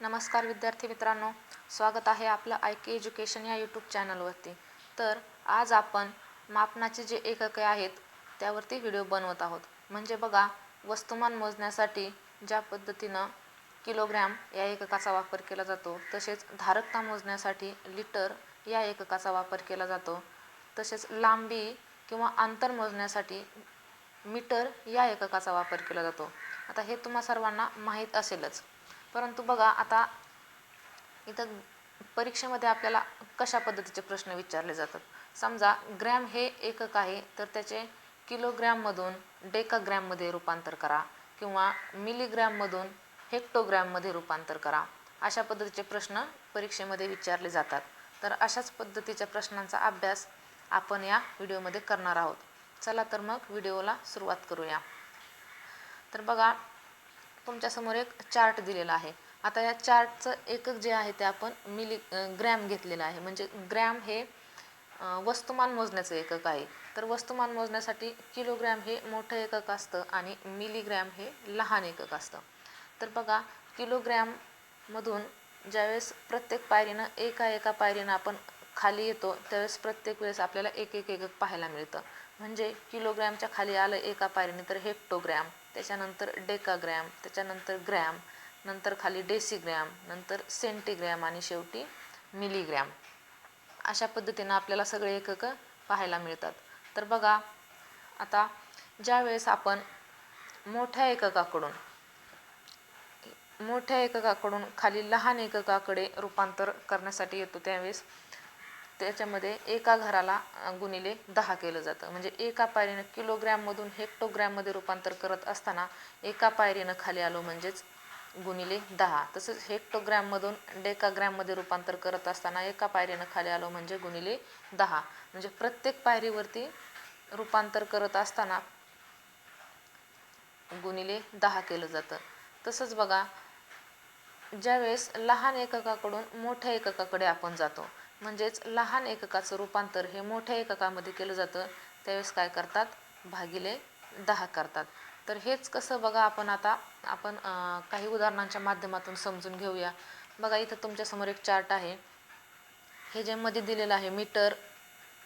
नमस्कार विद्यार्थी मित्रांनो स्वागत आहे आपलं आय के एज्युकेशन या यूट्यूब चॅनलवरती तर आज आपण मापनाचे जे एकके आहेत त्यावरती व्हिडिओ बनवत आहोत. म्हणजे बघा वस्तुमान मोजण्यासाठी ज्या पद्धतीनं किलोग्रॅम या एककाचा वापर केला जातो तसेच धारकता मोजण्यासाठी लिटर या एककाचा वापर केला जातो तसेच लांबी किंवा अंतर मोजण्यासाठी मीटर या एककाचा वापर केला जातो. आता हे तुम्हा सर्वांना माहीत असेलच. परंतु बघा आता इथं परीक्षेमध्ये आपल्याला कशा पद्धतीचे प्रश्न विचारले जातात? समजा ग्रॅम हे एकक आहे तर त्याचे किलोग्रॅममधून डेकाग्रॅममध्ये रूपांतर करा किंवा मिलीग्रॅममधून हेक्टोग्रॅममध्ये रूपांतर करा. अशा पद्धतीचे प्रश्न परीक्षेमध्ये विचारले जातात. तर अशाच पद्धतीच्या प्रश्नांचा अभ्यास आपण या व्हिडिओमध्ये करणार आहोत. चला तर मग व्हिडिओला सुरुवात करूया. तर बघा तुमच्यासमोर एक चार्ट दिलेला आहे. आता या चार्टचं एकक जे आहे ते आपण मिली ग्रॅम घेतलेलं आहे. म्हणजे ग्रॅम हे वस्तुमान मोजण्याचं एकक आहे. तर वस्तुमान मोजण्यासाठी किलोग्रॅम हे मोठं एकक असतं आणि मिलीग्रॅम हे लहान एकक असतं. तर बघा किलोग्रॅममधून ज्यावेळेस प्रत्येक पायरीनं एका एका पायरीनं आपण खाली येतो त्यावेळेस प्रत्येक वेळेस आपल्याला एक एक एकक पाहायला मिळतं. म्हणजे किलोग्रॅमच्या खाली आलं एका पायरीने तर हेक्टोग्रॅम. त्याच्यानंतर डेकाग्रॅम त्याच्यानंतर ग्रॅम नंतर खाली डेसिग्रॅम नंतर सेंटीग्रॅम आणि शेवटी मिलीग्रॅम. अशा पद्धतीनं आपल्याला सगळे एकक पाहायला मिळतात. तर बघा आता ज्यावेळेस आपण मोठ्या एककाकडून मोठ्या एककाकडून खाली लहान एककाकडे रूपांतर करण्यासाठी येतो त्यावेळेस त्याच्यामध्ये एका घराला गुणिले दहा केलं जातं. म्हणजे एका पायरीनं किलोग्रॅममधून हेक्टोग्रॅममध्ये रूपांतर करत असताना एका पायरीनं खाली आलो म्हणजेच गुणिले दहा. तसंच हेक्टोग्रॅममधून डेकाग्रॅममध्ये रूपांतर करत असताना एका पायरीनं खाली आलो म्हणजे गुणिले दहा. म्हणजे प्रत्येक पायरीवरती रूपांतर करत असताना गुणिले दहा केलं जातं. तसंच बघा ज्यावेळेस लहान एककाकडून मोठ्या एककाकडे आपण जातो म्हणजेच लहान एककाचं रूपांतर हे मोठ्या एककामध्ये केलं जातं. त्यावेळेस काय करतात? भागिले दहा करतात. तर हेच कसं बघा आपण आता आपण काही उदाहरणांच्या माध्यमातून समजून घेऊया. बघा इथं तुमच्यासमोर एक चार्ट आहे. हे जे मध्ये दिलेलं आहे मीटर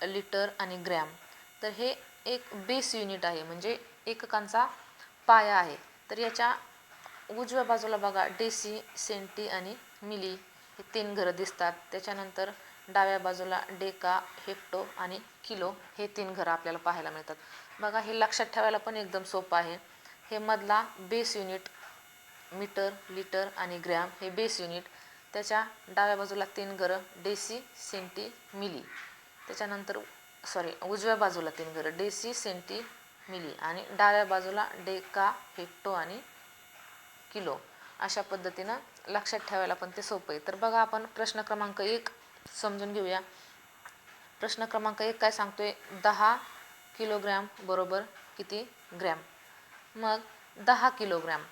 लिटर आणि ग्रॅम. तर हे एक बेस युनिट आहे म्हणजे एककांचा पाया आहे. तर याच्या उजव्या बाजूला बघा डेसी सेंटी आणि मिली हे तीन घरं दिसतात. त्याच्यानंतर डाव्या बाजूला डेका हेक्टो आणि किलो हे तीन घरं आपल्याला पाहायला मिळतात. बघा हे लक्षात ठेवायला पण एकदम सोपं आहे. हे मधला बेस युनिट मीटर लिटर आणि ग्रॅम हे बेस युनिट त्याच्या डाव्या बाजूला तीन घरं डेसी सेंटी मिली त्याच्यानंतर सॉरी उजव्या बाजूला तीन घरं डेसी सेंटी मिली आणि डाव्या बाजूला डेका हेक्टो आणि किलो. अशा पद्धतीनं लक्षात ठेवायला पण ते सोपं आहे. तर बघा आपण प्रश्न क्रमांक एक समजून घेऊया. प्रश्न क्रमांक एक काय सांगतोय? दहा किलोग्रॅम बरोबर किती ग्रॅम? मग दहा किलोग्रॅम.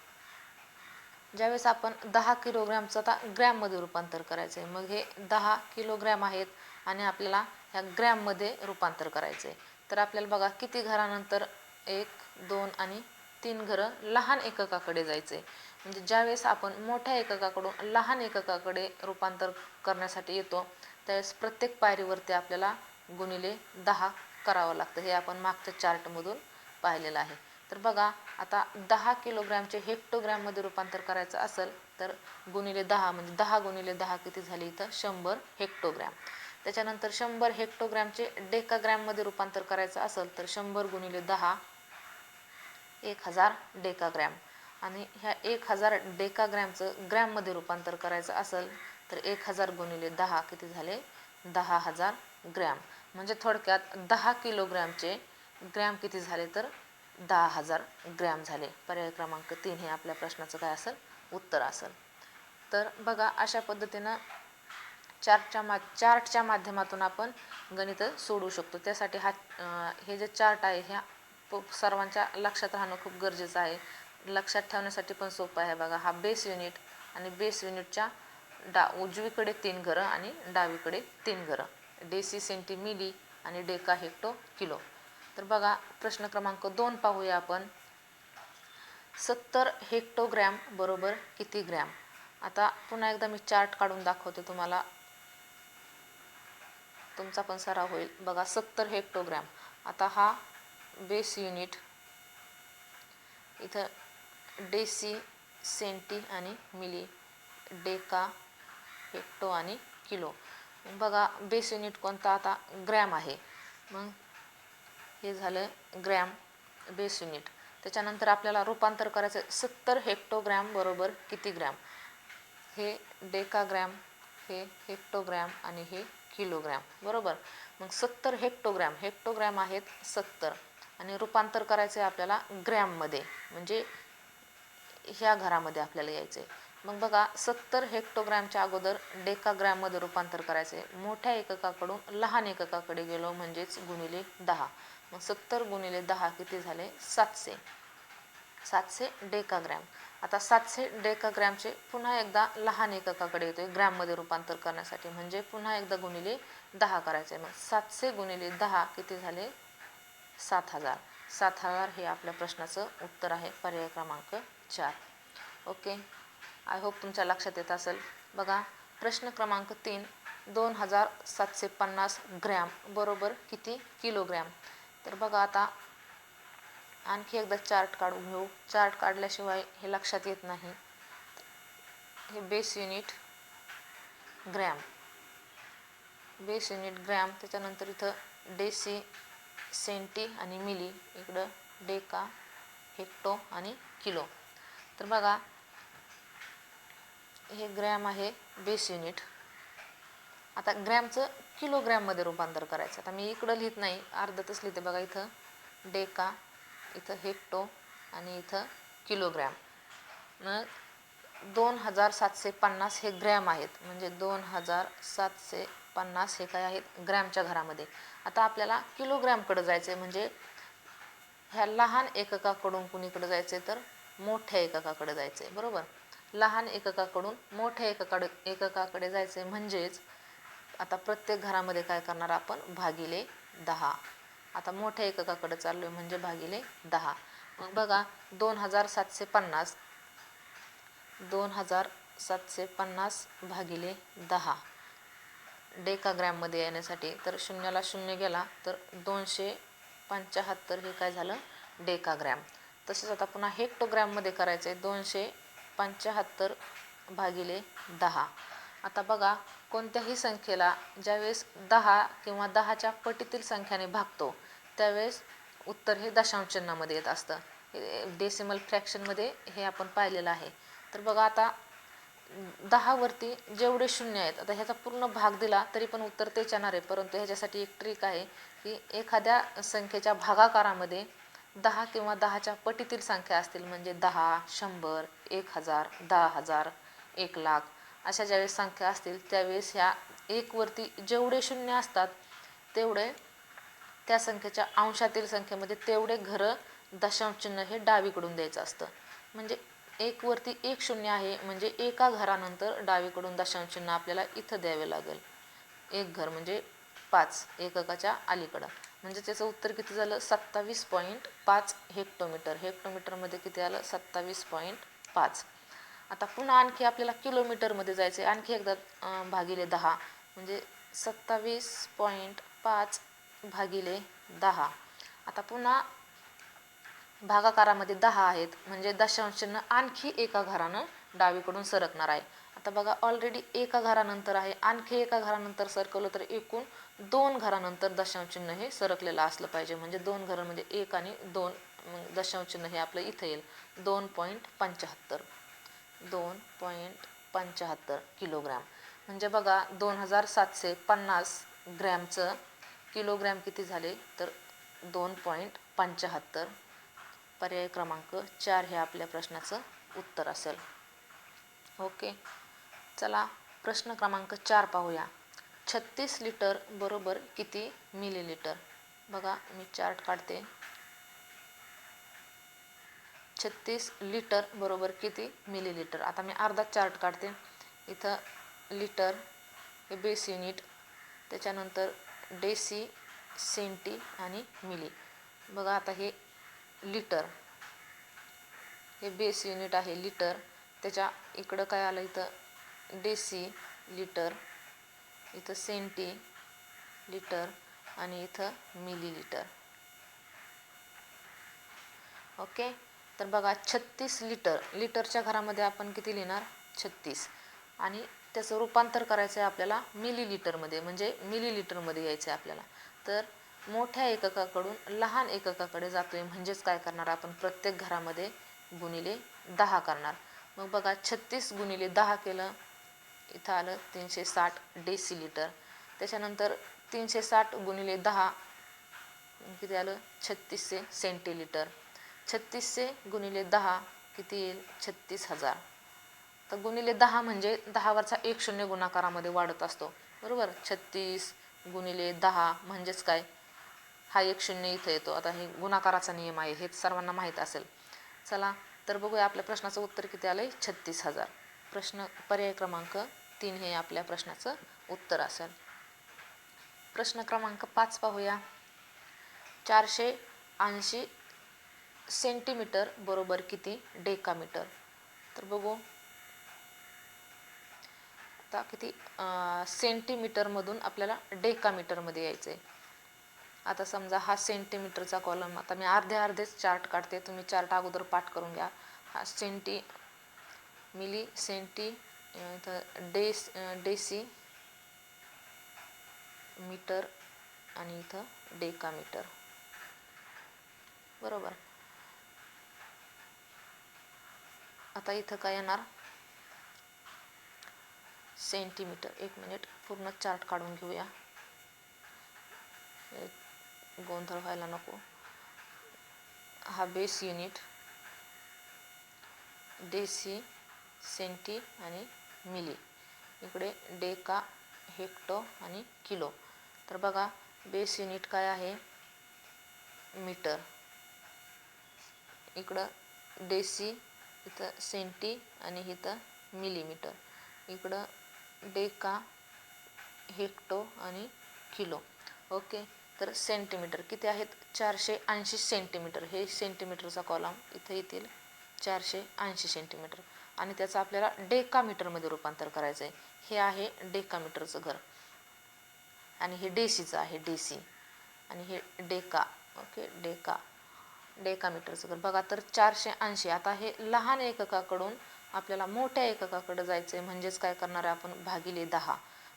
ज्यावेळेस आपण दहा किलोग्रॅमचं आता ग्रॅममध्ये रूपांतर करायचं आहे मग हे दहा किलोग्रॅम आहेत आणि आपल्याला ह्या ग्रॅममध्ये रूपांतर करायचं आहे तर आपल्याला बघा किती घरानंतर एक दोन आणि तीन घरं लहान एककाकडे जायचं आहे म्हणजे ज्यावेळेस आपण मोठ्या एककाकडून लहान एककाकडे रूपांतर करण्यासाठी येतो त्यावेळेस प्रत्येक पायरीवरती आपल्याला गुणिले दहा करावं लागतं. हे आपण मागच्या चार्टमधून पाहिलेलं आहे. तर बघा आता दहा किलोग्रॅमचे हेक्टोग्रॅममध्ये रूपांतर करायचं असेल तर गुणिले दहा म्हणजे दहा गुणिले दहा किती झाली इथं? शंभर हेक्टोग्रॅम. त्याच्यानंतर शंभर हेक्टोग्रॅमचे डेकाग्रॅममध्ये रूपांतर करायचं असेल तर शंभर गुणिले दहा एक हजार डेकाग्रॅम. आणि ह्या एक हजार डेकाग्रॅमचं ग्रॅममध्ये रूपांतर करायचं असेल तर एक हजार गुणिले दहा किती झाले? दहा हजार ग्रॅम. म्हणजे थोडक्यात दहा किलोग्रॅमचे ग्रॅम किती झाले तर दहा हजार ग्रॅम झाले. पर्याय क्रमांक तीन हे आपल्या प्रश्नाचं काय असेल? उत्तर असेल. तर बघा अशा पद्धतीनं चार्टच्या मा चार्टच्या माध्यमातून आपण गणित सोडवू शकतो. त्यासाठी हा हे जे चार्ट आहे ह्या प- सर्वांच्या लक्षात राहणं खूप गरजेचं आहे. लक्षात ठेवण्यासाठी पण सोपं आहे बघा. हा बेस युनिट आणि बेस युनिटच्या डा उजवीकडे तीन घरं आणि डावीकडे तीन घरं. डेसी सेंटी मिली आणि डेका हेक्टो किलो. तर बघा प्रश्न क्रमांक दोन पाहूया आपण. सत्तर हेक्टोग्रॅम बरोबर किती ग्रॅम? आता पुन्हा एकदा मी चार्ट काढून दाखवते तुम्हाला. तुमचा पण सराव होईल. बघा सत्तर हेक्टोग्रॅम. आता हा बेस युनिट. इथं डेसी सेंटी आणि मिली. डेका हेक्टो आणि किलो. बघा बेस युनिट कोणता आता? ग्रॅम आहे. मग हे झालं ग्रॅम बेस युनिट त्याच्यानंतर आपल्याला रूपांतर करायचं सत्तर हेक्टोग्रॅम बरोबर किती ग्रॅम हे डेकाग्रॅम हे हेक्टोग्रॅम आणि हे किलोग्रॅम बरोबर? मग सत्तर हेक्टोग्रॅम हेक्टोग्रॅम आहेत सत्तर. आणि रूपांतर करायचं आहे आपल्याला ग्रॅममध्ये म्हणजे ह्या घरामध्ये आपल्याला यायचं आहे मग बघा सत्तर हेक्टोग्रॅमच्या अगोदर डेकाग्रॅममध्ये रूपांतर करायचं. आहे मोठ्या एककाकडून लहान एककाकडे गेलो म्हणजेच गुणिले दहा. मग सत्तर गुणिले दहा किती झाले? सातशे. सातशे डेकाग्रॅम. आता सातशे डेकाग्रॅमचे पुन्हा एकदा लहान एककाकडे येतोय ग्रॅममध्ये रूपांतर करण्यासाठी. म्हणजे पुन्हा एकदा गुणिले दहा करायचे. मग सातशे गुणिले दहा किती झाले? सात हजार. सात हजार हे आपल्या प्रश्नाचं उत्तर आहे पर्याय क्रमांक चार. ओके? आय होप तुमच्या लक्षात येत असेल. बघा प्रश्न क्रमांक तीन दोन हजार सातशे पन्नास ग्रॅम बरोबर किती किलोग्रॅम? तर बघा आता आणखी एकदा चार्ट काढून घेऊ. चार्ट काढल्याशिवाय हे लक्षात येत नाही. हे base unit gram. Base unit gram त्याच्यानंतर इथं डेसी सेंटी आणि मिली. इकडं डेका हेक्टो आणि किलो. तर बघा हे ग्रॅम आहे बेस युनिट. आता ग्रॅमचं किलोग्रॅममध्ये रूपांतर करायचं. आता मी इकडं लिहित नाही. अर्ध्यातच लिहिते बघा इथं. डेका इथं हेक्टो आणि इथं किलोग्रॅम. मग दोन हजार सातशे पन्नास हे ग्रॅम आहेत. म्हणजे दोन हजार सातशे पन्नास हे काय आहेत? ग्रॅमच्या घरामध्ये. आता आपल्याला किलोग्रॅमकडे जायचं आहे म्हणजे ह्या लहान एककाकडून कुणीकडे जायचं आहे तर मोठ्या एककाकडे जायचं आहे बरोबर? लहान एककाकडून मोठ्या एककाकडे एककाकडे जायचं आहे म्हणजेच आता प्रत्येक घरामध्ये काय करणार आपण? भागिले दहा. आता मोठ्या एककाकडे चाललो आहे म्हणजे भागिले दहा. मग बघा दोन हजार सातशे पन्नास दोन हजार सातशे पन्नास भागिले दहा. डेकाग्रॅममध्ये येण्यासाठी तर शून्याला शून्य गेला तर दोनशे पंच्याहत्तर हे काय झालं? डेकाग्रॅम. तसेच आता पुन्हा हेक्टोग्रॅममध्ये करायचं आहे दोनशे पंच्याहत्तर भागिले दहा. आता बघा कोणत्याही संख्येला ज्यावेळेस दहा किंवा दहाच्या पटीतील संख्याने भागतो त्यावेळेस उत्तर हे दशांशचिन्हामध्ये येत असतं. डेसिमल फ्रॅक्शनमध्ये हे आपण पाहिलेलं आहे. तर बघा आता दहावरती जेवढे शून्य आहेत आता ह्याचा पूर्ण भाग दिला तरी पण उत्तर तेच येणार आहे. परंतु ह्याच्यासाठी एक ट्रिक आहे की एखाद्या संख्येच्या भागाकारामध्ये दहा किंवा दहाच्या पटीतील संख्या असतील म्हणजे दहा शंभर एक हजार दहा हजार एक लाख अशा ज्यावेळेस संख्या असतील त्यावेळेस ह्या एकवरती जेवढे शून्य असतात तेवढे त्या संख्येच्या अंशातील संख्येमध्ये तेवढे घरं दशांश चिन्ह हे डावीकडून द्यायचं असतं. म्हणजे एक वरती एक शून्य आहे म्हणजे एका घरानंतर डावीकडून दशांश चिन्ह आपल्याला इथं द्यावे लागेल. एक घर म्हणजे पाच एककाच्या अलीकडं. म्हणजे त्याचं उत्तर किती झालं? सत्तावीस पॉईंट पाच हेक्टोमीटर हेक्टोमीटरमध्ये किती आलं? सत्तावीस पॉईंट पाच. आता पुन्हा आणखी आपल्याला किलोमीटरमध्ये जायचं आहे आणखी एकदा भागिले दहा. म्हणजे सत्तावीस पॉईंट पाच भागिले दहा. आता पुन्हा भागाकारामध्ये दहा आहेत. म्हणजे दशांशनं आणखी एका घरानं डावीकडून सरकणार आहे. आता बघा ऑलरेडी एका घरानंतर आहे. आणखी एका घरानंतर सरकवलं तर एकूण दोन घरानंतर दशांशचिन्ह हे सरकलेलं असलं पाहिजे. म्हणजे दोन घरं म्हणजे एक आणि दोन दशांशचिन्ह हे आपलं इथं येईल. दोन पॉईंट पंच्याहत्तर दोन पॉईंट पंच्याहत्तर किलोग्रॅम म्हणजे बघा दोन हजार सातशे पन्नास ग्रॅमचं किलोग्रॅम किती झाले? तर दोन पॉईंट पंच्याहत्तर पर्याय क्रमांक चार हे आपल्या प्रश्नाचं उत्तर असेल. ओके? चला प्रश्न क्रमांक चार पाहूया. छत्तीस लिटर बरोबर किती मिलीलिटर बघा मी चार्ट काढते. छत्तीस लिटर बरोबर किती मिलीलिटर आता मी अर्धा चार्ट काढते. इथं लिटर हे बेस युनिट त्याच्यानंतर डेसी सेंटी आणि मिली बघा आता हे लिटर हे बेस युनिट आहे लिटर. त्याच्या इकडं काय आलं इथं? डेसी लिटर इथं सेंटी लिटर आणि इथं मिली लिटर ओके? तर बघा छत्तीस लिटर लिटरच्या घरामध्ये आपण किती लिहिणार? छत्तीस. आणि त्याचं रूपांतर करायचं आहे आपल्याला मिली लिटरमध्ये म्हणजे मिली लिटरमध्ये यायचं आहे आपल्याला. तर मोठ्या एककाकडून लहान एककाकडे जातोय म्हणजेच काय करणार? आपण प्रत्येक घरामध्ये गुणिले दहा करणार. मग बघा छत्तीस गुणिले दहा केलं इथं आलं तीनशे साठ डेसी लिटर त्याच्यानंतर तीनशे साठ गुणिले दहा किती आलं? छत्तीसशे सेंटीलिटर छत्तीसशे गुणिले दहा किती येईल? छत्तीस हजार तर गुणिले दहा म्हणजे दहावरचा एक शून्य गुणाकारामध्ये वाढत असतो. बरोबर? छत्तीस गुणिले दहा म्हणजेच काय? हा एक शून्य इथं येतो. आता हे गुणाकाराचा नियम आहे हेच सर्वांना माहीत असेल. चला तर बघूया आपल्या प्रश्नाचं उत्तर किती आलं आहे छत्तीस हजार प्रश्न पर्याय क्रमांक तीन हे आपल्या प्रश्नाचं उत्तर असेल. प्रश्न क्रमांक पाच पाहूया. चारशे ऐंशी सेंटीमीटर बरोबर किती डेकामीटर तर बघू. आता किती सेंटीमीटरमधून आपल्याला डेकामीटरमध्ये यायचं आहे आता समजा हा सेंटीमीटरचा कॉलम आता मी अर्धे अर्धेच चार्ट काढते. तुम्ही चार्ट अगोदर पाठ करून घ्या. हा सेंटी मिली सेंटी इथं डेस डेसी मीटर आणि इथं डेका मीटर बरोबर. आता इथं काय येणार? सेंटीमीटर. एक मिनिट पूर्ण चार्ट काढून घेऊया. गोंधळ व्हायला नको. हा बेस युनिट डेसी सेंटी आणि मिली. इकडे डेका हेक्टो आणि किलो. तर बघा बेस युनिट काय आहे? मीटर. इकडं डेसी इथं सेंटी आणि इथं मिलीमीटर. इकडं डेका हेक्टो आणि किलो. ओके तर सेंटीमीटर. किती आहेत? चारशे ऐंशी सेंटीमीटर. हे सेंटीमीटरचा कॉलम इथं येतील चारशे ऐंशी सेंटीमीटर. आणि त्याचं आपल्याला डेकामीटरमध्ये रूपांतर करायचं आहे हे आहे डेकामीटरचं घर. आणि हे डेसीचं आहे डेसी. आणि हे डेका ओके डेका. डेकामीटरचं घर. बघा तर चारशे ऐंशी. आता हे लहान एककाकडून आपल्याला मोठ्या एककाकडे जायचं आहे म्हणजेच काय करणार आहे आपण? भागिले दहा.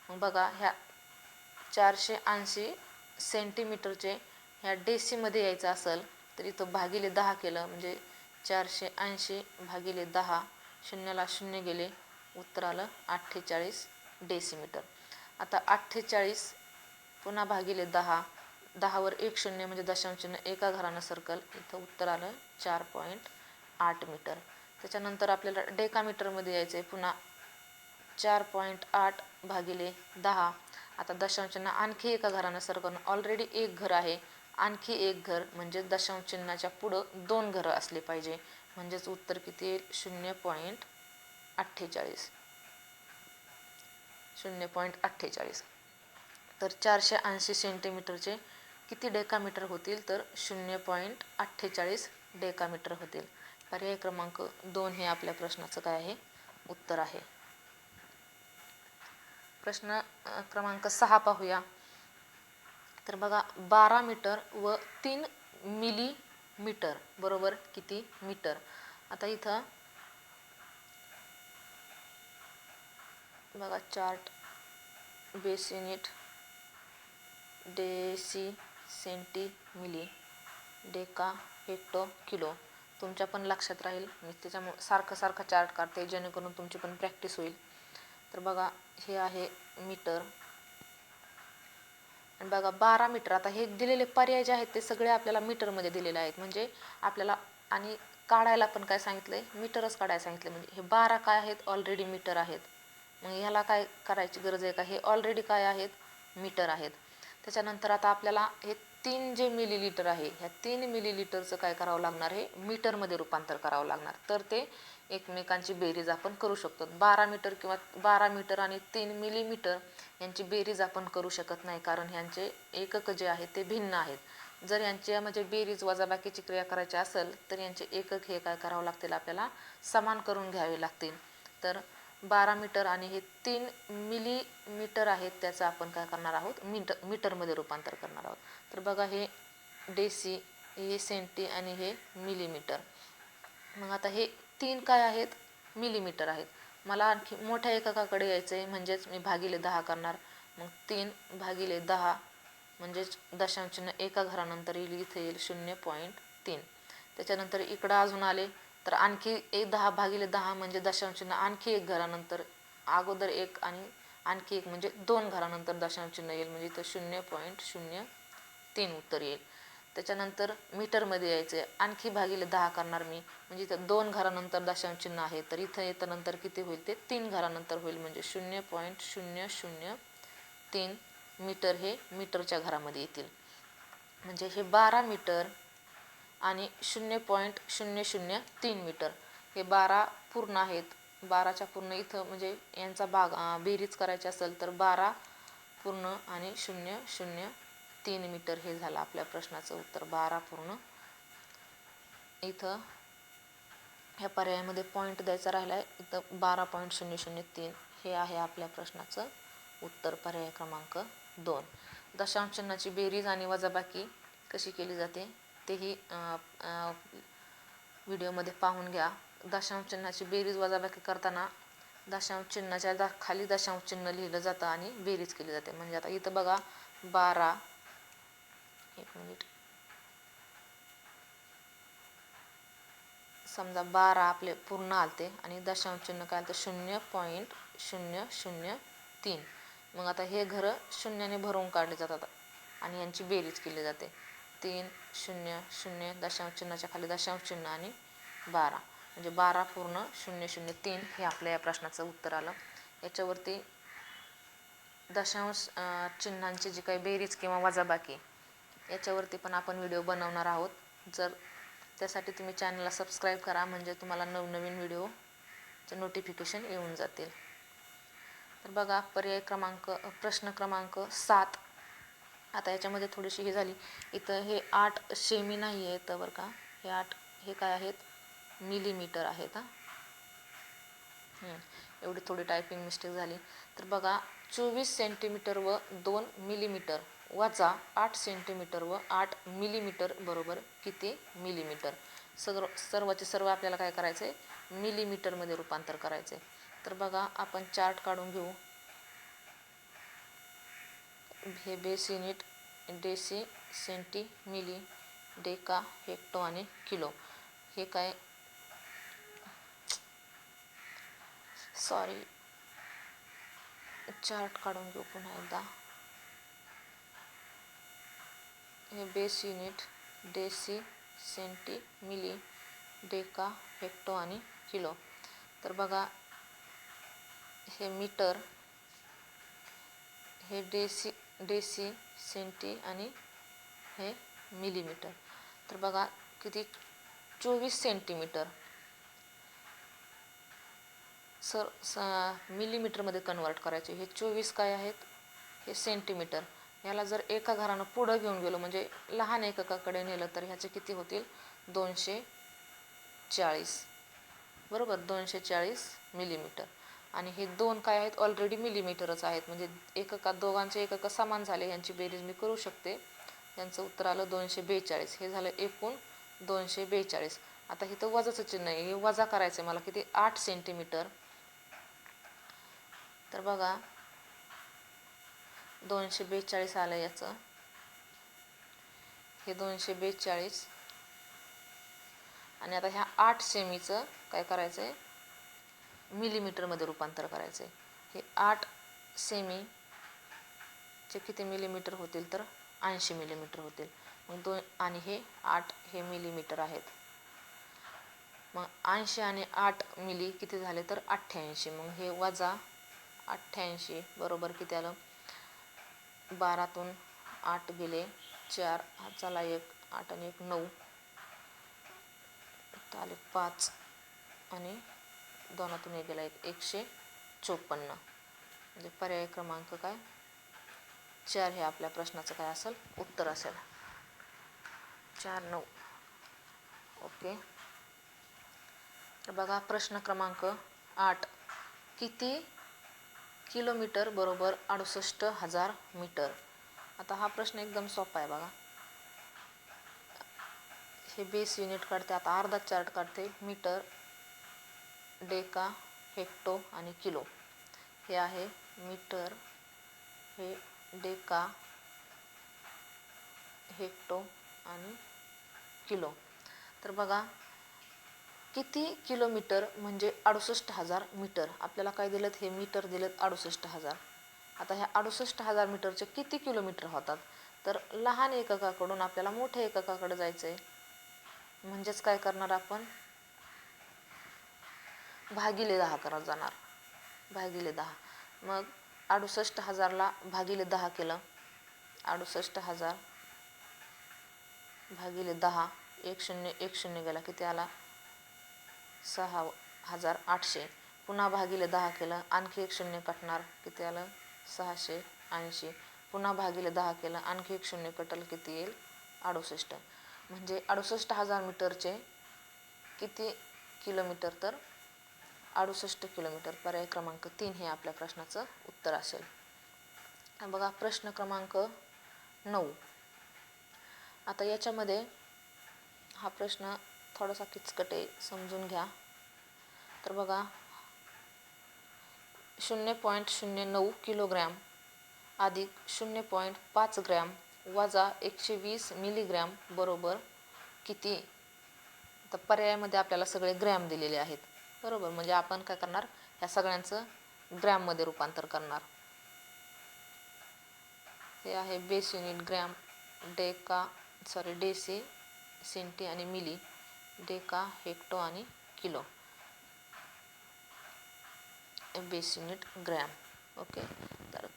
मग बघा ह्या चारशे ऐंशी सेंटीमीटरचे ह्या डेसीमध्ये यायचं असेल तर इथं भागिले दहा केलं. म्हणजे चारशे ऐंशी भागिले दहा शून्याला शून्य गेले. उत्तर आलं अठ्ठेचाळीस डेसीमीटर आता अठ्ठेचाळीस पुन्हा भागिले दहा. दहावर एक शून्य म्हणजे दशांश चिन्ह एका घरानं सर्कल इथं उत्तर आलं चार पॉईंट आठ मीटर त्याच्यानंतर आपल्याला डेकामीटरमध्ये यायचं आहे पुन्हा चार पॉईंट आठ भागिले दहा. आता दशांशचिन्ह आणखी एका घरानं सर्कल ऑलरेडी एक घर आहे. आणखी एक घर म्हणजे दशांश चिन्हाच्या पुढं दोन घरं असले पाहिजे. म्हणजेच उत्तर किती येईल? शून्य पॉईंट अठ्ठेचाळीस. शून्य पॉईंट अठ्ठेचाळीस. तर चारशे ऐंशी सेंटीमीटरचे किती डेकामीटर होतील? तर शून्य पॉईंट अठ्ठेचाळीस डेकामीटर होतील. पर्याय क्रमांक दोन हे आपल्या प्रश्नाचं काय आहे? उत्तर आहे. प्रश्न क्रमांक सहा पाहूया. तर बघा बारा मीटर व तीन मिली मीटर बरोबर? किती? मीटर. आता इथं बघा chart base unit deci centi milli deca hecto kilo तुमच्या पण लक्षात राहील. मी त्याच्यामुळे सारखं सारखं चार्ट काढते जेणेकरून तुमची पण प्रॅक्टिस होईल. तर बघा हे आहे मीटर. आणि बघा बारा मीटर आता हे दिलेले पर्याय जे आहेत ते सगळे आपल्याला मीटरमध्ये दिलेले आहेत. म्हणजे आपल्याला आणि काढायला पण काय सांगितलं आहे मीटरच काढायला सांगितलं म्हणजे हे बारा काय आहेत? ऑलरेडी मीटर आहेत. मग ह्याला काय करायची गरज आहे का? हे ऑलरेडी काय आहेत? मीटर आहेत. त्याच्यानंतर आता आपल्याला हे तीन जे मिलीलिटर आहे ह्या तीन मिलीलिटरचं काय करावं लागणार हे मीटरमध्ये रूपांतर करावं लागणार. तर ते एकमेकांची बेरीज आपण करू शकतो. बारा मीटर किंवा बारा मीटर आणि तीन मिलीमीटर यांची बेरीज आपण करू शकत नाही कारण ह्यांचे एकक जे आहेत ते भिन्न आहेत. जर यांची म्हणजे बेरीज वजाबाकीची क्रिया करायची असेल तर यांचे एकक हे काय करावं लागतील? आपल्याला समान करून घ्यावे लागतील. तर बारा मीटर आणि हे तीन मिलीमीटर आहेत त्याचं आपण काय करणार आहोत? मीटर मीटरमध्ये रूपांतर करणार आहोत. तर बघा हे डेसी हे सेंटी आणि हे मिलीमीटर. मग आता हे तीन काय आहेत? मिलीमीटर आहेत. मला आणखी मोठ्या एककाकडे यायचं आहे म्हणजेच मी भागिले दहा करणार. मग तीन भागिले दहा म्हणजेच दशांशचिन्ह एका घरानंतर येईल इथे येईल शून्य पॉईंट तीन. त्याच्यानंतर इकडं अजून आले तर आणखी एक दहा भागिले दहा म्हणजे दशांशचिन्ह आणखी एक घरानंतर अगोदर एक आणि आणखी एक म्हणजे दोन घरानंतर दशांशचिन्ह येईल म्हणजे इथं शून्य पॉईंट शून्य तीन उत्तर येईल. त्याच्यानंतर मीटरमध्ये यायचं आहे. आणखी भागिले दहा करणार मी. म्हणजे इथं दोन घरानंतर दशांश चिन्ह आहे. तर इथं येतं नंतर किती होईल ते? तीन घरानंतर होईल. म्हणजे शून्य पॉईंट शून्य शून्य तीन मीटर हे मीटरच्या घरामध्ये येतील. म्हणजे हे बारा मीटर आणि शून्य पॉईंट शून्य शून्य तीन मीटर हे बारा पूर्ण आहेत. बाराच्या पूर्ण इथं म्हणजे यांचा भाग बेरीज करायची असेल तर बारा पूर्ण आणि शून्य शून्य तीन मीटर हे झालं आपल्या प्रश्नाचं उत्तर बारा पूर्ण. इथं ह्या पर्यायामध्ये पॉईंट द्यायचा राहिला आहे इथं बारा पॉईंट शून्य शून्य तीन हे आहे आपल्या प्रश्नाचं उत्तर पर्याय क्रमांक दोन. दशांश चिन्हाची बेरीज आणि वजाबाकी कशी केली जाते तेही व्हिडिओमध्ये पाहून घ्या. दशांश चिन्हाची बेरीज वजाबाकी करताना दशांश चिन्हाच्या दा खाली दशांश चिन्ह लिहिलं जातं आणि बेरीज केली जाते. म्हणजे आता इथं बघा बारा एक मिनिट समजा बारा आपले पूर्ण आलते आणि दशांश चिन्ह काय आलं शून्य पॉईंट शून्य शून्य तीन. मग आता हे घरं शून्याने भरून काढले जातात आणि यांची बेरीज केली जाते. तीन शून्य शून्य दशांश चिन्हाच्या खाली दशांश चिन्ह आणि बारा. म्हणजे बारा पूर्ण शून्य शून्य तीन हे आपल्या या प्रश्नाचं उत्तर आलं. याच्यावरती दशांश चिन्हांची जी काही बेरीज किंवा वजाबाकी याच्यावरती पण आपण व्हिडिओ बनवणार आहोत. जर त्यासाठी तुम्ही चॅनलला सबस्क्राईब करा म्हणजे तुम्हाला नवनवीन व्हिडिओचे नोटिफिकेशन येऊन जातील. तर बघा पर्याय क्रमांक प्रश्न क्रमांक सात. आता याच्यामध्ये थोडीशी हे झाली. इथं हे आठ शेमी नाही आहे तर बरं का. हे आठ हे काय आहेत? मिलीमीटर आहेत हां. एवढी थोडी टायपिंग मिस्टेक झाली. तर बघा चोवीस सेंटीमीटर व दोन मिलीमीटर वजा आठ सेंटीमीटर व आठ मिलीमीटर बरोबर किती मिलीमीटर सर्व सर्वचे सर्व आपल्याला काय करायचं आहे मिलीमीटरमध्ये रूपांतर करायचं आहे तर बघा आपण चार्ट काढून घेऊ. हे unit deci centi milli deca hecto आणि किलो. हे काय? सॉरी चार्ट काढून घेऊ पुन्हा एकदा. हे base unit deci centi milli deca hecto आणि किलो. तर बघा हे मीटर हे डेसी डेसी सेंटी आणि हे मिलीमीटर. तर बघा किती? चोवीस सेंटीमीटर. सर स मिलीमीटरमध्ये कन्वर्ट करायचे. हे चोवीस काय आहेत? हे सेंटीमीटर. याला जर एका घरानं पुढं घेऊन गेलो म्हणजे लहान एककाकडे नेलं तर ह्याचे किती होतील? दोनशे चाळीस. बरोबर? दोनशे चाळीस मिलीमीटर. आणि हे दोन काय आहेत? ऑलरेडी मिलीमीटरच आहेत. म्हणजे एकका दोघांचे एकक समान झाले यांची बेरीज मी करू शकते. यांचं उत्तर आलं दोनशे बेचाळीस. हे झालं एकूण दोनशे बेचाळीस. आता इथं वजाचं चिन्ह आहे. हे वजा करायचं आहे मला किती? आठ सेंटीमीटर तर बघा दोनशे बेचाळीस आलं याचं. हे दोनशे बेचाळीस. आणि आता ह्या आठ सेमीचं काय करायचं आहे मिलीमीटरमध्ये रूपांतर करायचं आहे हे आठ सेमीचे किती मिलीमीटर होतील तर? ऐंशी मिलीमीटर होतील. मग दोन आणि हे आठ हे मिलीमीटर आहेत. मग ऐंशी आणि आठ मिली किती झाले तर? अठ्ठ्याऐंशी. मग हे वजा अठ्ठ्याऐंशी बरोबर किती आलं? बारातून आठ गेले चार चला एक आठ आणि एक नऊ. आले पाच आणि दोनातून एक गेला एक एकशे चोपन्न. म्हणजे पर्याय क्रमांक काय? चार हे आपल्या प्रश्नाचं काय असेल? उत्तर असेल. चार नऊ. ओके. तर बघा प्रश्न क्रमांक आठ. किती किलोमीटर बरोबर अडुसष्ट हजार मीटर. आता हा प्रश्न एकदम सोपा आहे बघा. हे बेस युनिट काढते आता अर्धा चार्ट काढते. मीटर डेका हेक्टो आणि किलो. हे आहे मीटर हे डेका हेक्टो आणि किलो. तर बघा किती किलोमीटर म्हणजे अडुसष्ट हजार मीटर? आपल्याला काय दिलं हे मीटर दिलं अडुसष्ट हजार. आता ह्या अडुसष्ट हजार मीटरचे किती किलोमीटर होतात? तर लहान एककाकडून आपल्याला मोठ्या एककाकडे जायचं आहे म्हणजेच काय करणार आपण? भागिले दहा करत जाणार. भागिले दहा. मग अडुसष्ट हजारला भागिले दहा केलं. अडुसष्ट हजार भागिले दहा. एक शून्य एक शून्य गेला. किती आला? सहा हजार आठशे. पुन्हा भागिले दहा केलं आणखी एक शून्य कटणार किती आलं सहाशे ऐंशी. पुन्हा भागिले दहा केलं आणखी एक शून्य कटल किती येईल? अडुसष्ट. म्हणजे अडुसष्ट हजार मीटरचे किती किलोमीटर तर? अडुसष्ट किलोमीटर. पर्याय क्रमांक तीन हे आपल्या प्रश्नाचं उत्तर असेल. बघा प्रश्न क्रमांक नऊ. आता याच्यामध्ये हा प्रश्न थोडासा किचकट आहे समजून घ्या. तर बघा शून्य पॉईंट शून्य नऊ किलोग्रॅम अधिक शून्य पॉईंट पाच ग्रॅम वजा एकशे वीस मिलीग्रॅम बरोबर किती? तर पर्यायामध्ये आपल्याला सगळे ग्रॅम दिलेले आहेत. बरोबर? म्हणजे आपण काय करणार? ह्या सगळ्यांचं ग्रॅममध्ये रूपांतर करणार. हे आहे base unit gram deca sorry deci centi आणि मिली. डेका हेक्टो आणि kilo. Base unit gram. Okay? तर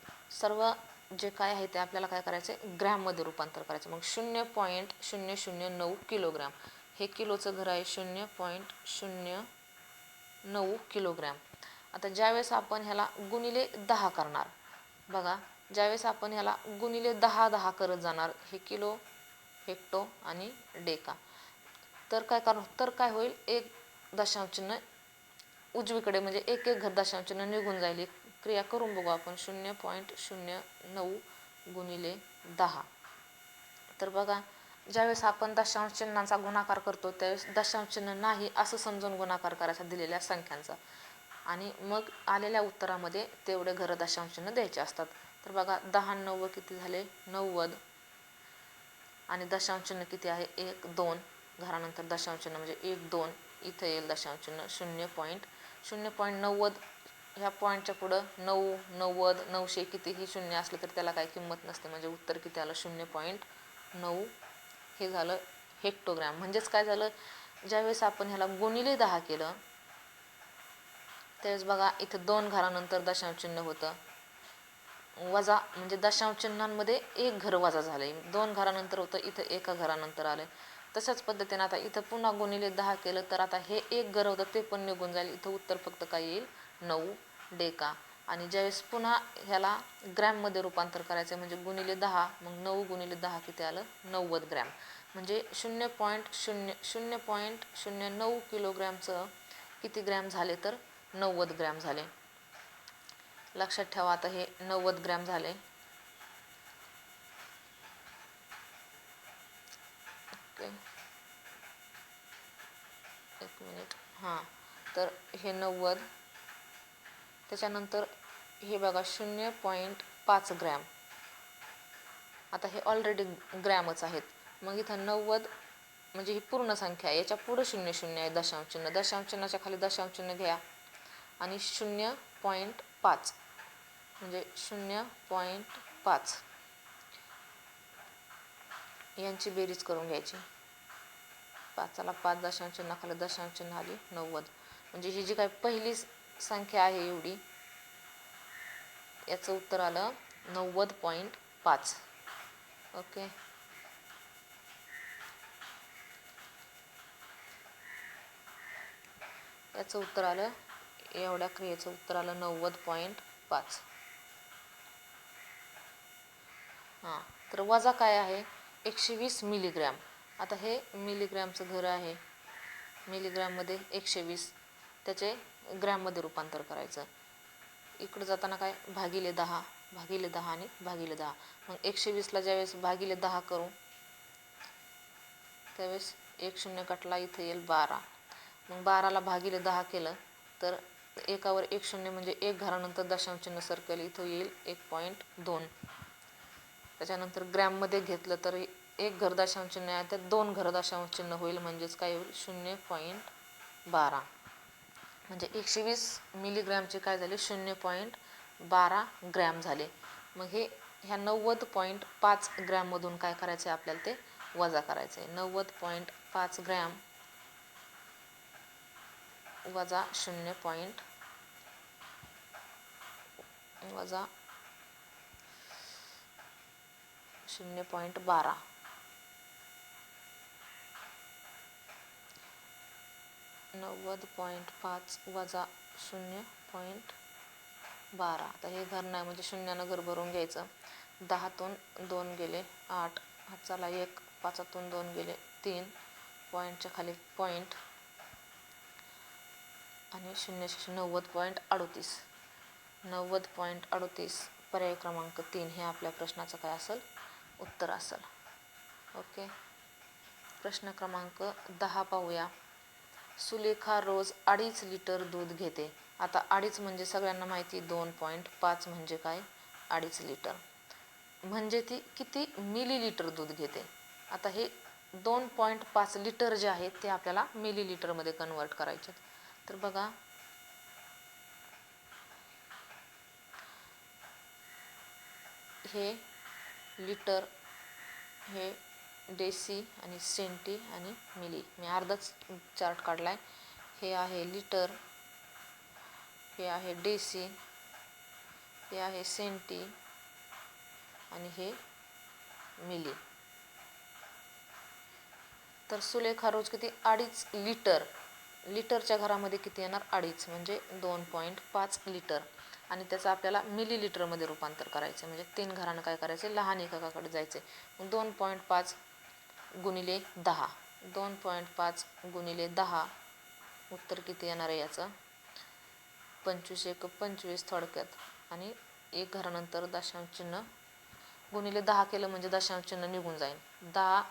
सर्व जे काय आहे ते आपल्याला काय करायचं आहे ग्रॅममध्ये रूपांतर करायचं मग शून्य पॉईंट शून्य शून्य नऊ किलोग्रॅम. हे किलोचं घर आहे शून्य पॉईंट शून्य नऊ किलोग्रॅम. आता ज्यावेळेस आपण ह्याला गुणिले दहा करणार बघा ज्यावेळेस आपण ह्याला गुणिले दहा दहा करत जाणार हे किलो हेक्टो आणि डेका. तर काय कारण? तर काय होईल? एक दशांशचिन्ह उजवीकडे म्हणजे एक एक घर दशांशचिन्ह निघून जाईल. एक क्रिया करून बघू आपण. शून्य पॉईंट शून्य नऊ गुणिले दहा. तर बघा ज्यावेळेस आपण दशांश चिन्हांचा गुणाकार करतो त्यावेळेस दशांश चिन्ह नाही असं समजून गुणाकार करायचा दिलेल्या संख्यांचा. आणि मग आलेल्या उत्तरामध्ये तेवढे घर दशांश चिन्ह द्यायचे असतात. तर बघा दहा नव्वद किती झाले? नव्वद. आणि दशांश चिन्ह किती आहे? एक दोन. घरानंतर दशांशचिन्ह म्हणजे एक दोन इथं येईल दशांशचिन्ह शून्य पॉईंट. शून्य पॉईंट नव्वद ह्या पॉईंटच्या पुढं नऊ नव्वद नऊशे कितीही शून्य असलं तर त्याला काही किंमत नसते. म्हणजे उत्तर किती आलं? शून्य पॉईंट नऊ. हे झालं हेक्टोग्रॅम. म्हणजेच काय झालं? ज्यावेळेस आपण ह्याला गुणिले दहा केलं त्यावेळेस बघा इथं दोन घरानंतर दशांशचिन्ह होतं. वजा म्हणजे दशांशचिन्हांमध्ये एक घर वजा झालं दोन घरानंतर होतं इथं एका घरानंतर आलं तशाच पद्धतीने आता इथं पुन्हा गुणिले दहा केलं तर आता हे एक घर होतं ते पण निघून जाईल. इथं उत्तर फक्त काय येईल. नऊ डेका. आणि ज्यावेळेस पुन्हा ह्याला ग्रॅममध्ये रूपांतर करायचं म्हणजे गुणिले दहा मग नऊ गुणिले दहा किती आलं? नव्वद ग्रॅम. म्हणजे शून्य पॉईंट शून्य शून्य पॉईंट शून्य नऊ किलोग्रॅमचं किती ग्रॅम झाले तर? नव्वद ग्रॅम झाले. लक्षात ठेवा आता हे नव्वद ग्रॅम झाले. ओके. मिनिट. हां. तर हे नव्वद. त्याच्यानंतर हे बघा शून्य पॉईंट पाच ग्रॅम. आता हे ऑलरेडी ग्रॅमच आहेत. मग इथं नव्वद म्हणजे ही पूर्ण संख्या आहे. याच्या पुढं शून्य शून्य आहे दशांशचिन्ह चिन्ह. चिन्हाच्या खाली दशांशचिन्ह घ्या. आणि शून्य पॉईंट पाच. म्हणजे शून्य पॉईंट पाच. यांची बेरीज करून घ्यायची. पाचाला पाच दशांश चिन्हाखाली दशांश चिन्ह आली नव्वद. म्हणजे ही जी काही पहिली संख्या आहे एवढी याचं उत्तर आलं नव्वद पॉईंट पाच. ओके? याचं उत्तर आलं एवढ्या क्रियेचं उत्तर आलं नव्वद पॉईंट पाच. हां तर वजा काय आहे? एकशे वीस मिलीग्रॅम. आता हे मिलीग्रॅमचं घर आहे. मिलीग्रॅममध्ये एकशे वीस त्याचे ग्रॅममध्ये रूपांतर करायचं. इकडं जाताना काय? भागिले दहा. भागिले दहा आणि भागिले दहा. मग एकशे वीसला ज्यावेळेस भागिले दहा करू त्यावेळेस एक शून्य कटला इथं येईल बारा. मग बाराला भागिले दहा केलं तर एकावर एक शून्य म्हणजे एक घरानंतर दशांश चिन्ह सर्कल इथं येईल एक पॉईंट दोन. त्याच्यानंतर ग्रॅममध्ये घेतलं तर एक घर दशांश चिन्ह आहे त्यात दोन घर दशांश चिन्ह होईल म्हणजेच काय होईल? शून्य पॉईंट बारा. म्हणजे एकशे वीस मिलीग्रॅमचे काय झाले? शून्य पॉईंट बारा ग्रॅम झाले. मग हे ह्या नव्वद पॉईंट पाच ग्रॅममधून काय करायचं आहे आपल्याला ते? वजा करायचं आहे नव्वद पॉईंट पाच ग्रॅम वजा शून्य पॉईंट वजा शून्य पॉईंट बारा. नव्वद पॉईंट पाच वजा शून्य पॉईंट बारा. आता हे घर नाही म्हणजे शून्यानं घर भरून घ्यायचं. दहातून दोन गेले आठ. हाताला एक. पाचातून दोन गेले तीन. पॉईंटच्या खाली पॉईंट आणि शून्य शून्य नव्वद पॉईंट अडोतीस. नव्वद पॉईंट अडोतीस पर्याय क्रमांक तीन. हे आपल्या प्रश्नाचं काय असेल? उत्तर असेल. ओके? प्रश्न क्रमांक दहा पाहूया. सुलेखा रोज अडीच लिटर दूध घेते. आता अडीच म्हणजे सगळ्यांना माहिती दोन पॉईंट पाच म्हणजे काय? अडीच लिटर. म्हणजे ती किती मिलीलिटर दूध घेते. आता हे दोन पॉईंट पाच लिटर जे आहेत ते आपल्याला मिलीलिटरमध्ये कन्वर्ट करायचे तर बघा. हे लिटर हे डेसी आणि सेंटी आणि मिली. मी अर्धाच चार्ट काढला आहे हे आहे लिटर हे आहे डेसी हे आहे सेंटी आणि हे मिली. तर सुलेखा रोज किती? अडीच लिटर. लिटरच्या घरामध्ये किती येणार? अडीच. म्हणजे दोन पॉईंट पाच लिटर. आणि त्याचं आपल्याला मिली लिटरमध्ये रूपांतर करायचं म्हणजे तीन घरानं काय करायचं लहान एकाकाकडे जायचं दोन पॉईंट पाच गुणिले दहा. दोन पॉईंट पाच गुणिले दहा. उत्तर किती येणार आहे याचं? पंचवीस एक पंचवीस थोडक्यात. आणि एक घरानंतर दशांश चिन्ह. गुणिले दहा केलं म्हणजे दशांश चिन्ह निघून जाईल दहा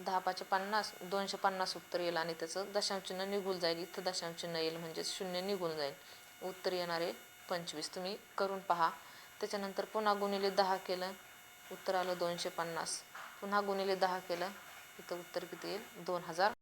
दहा पाचशे पन्नास दोनशे पन्नास उत्तर येईल आणि त्याचं दशांश चिन्ह निघून जाईल. इथं दशांश चिन्ह येईल म्हणजे शून्य निघून जाईल उत्तर येणारे पंचवीस. तुम्ही करून पहा. त्याच्यानंतर पुन्हा गुणिले दहा केलं. उत्तर आलं दोनशे पन्नास. पुन्हा गुणिले दहा केलं. इथं उत्तर किती येईल? दोन हजार.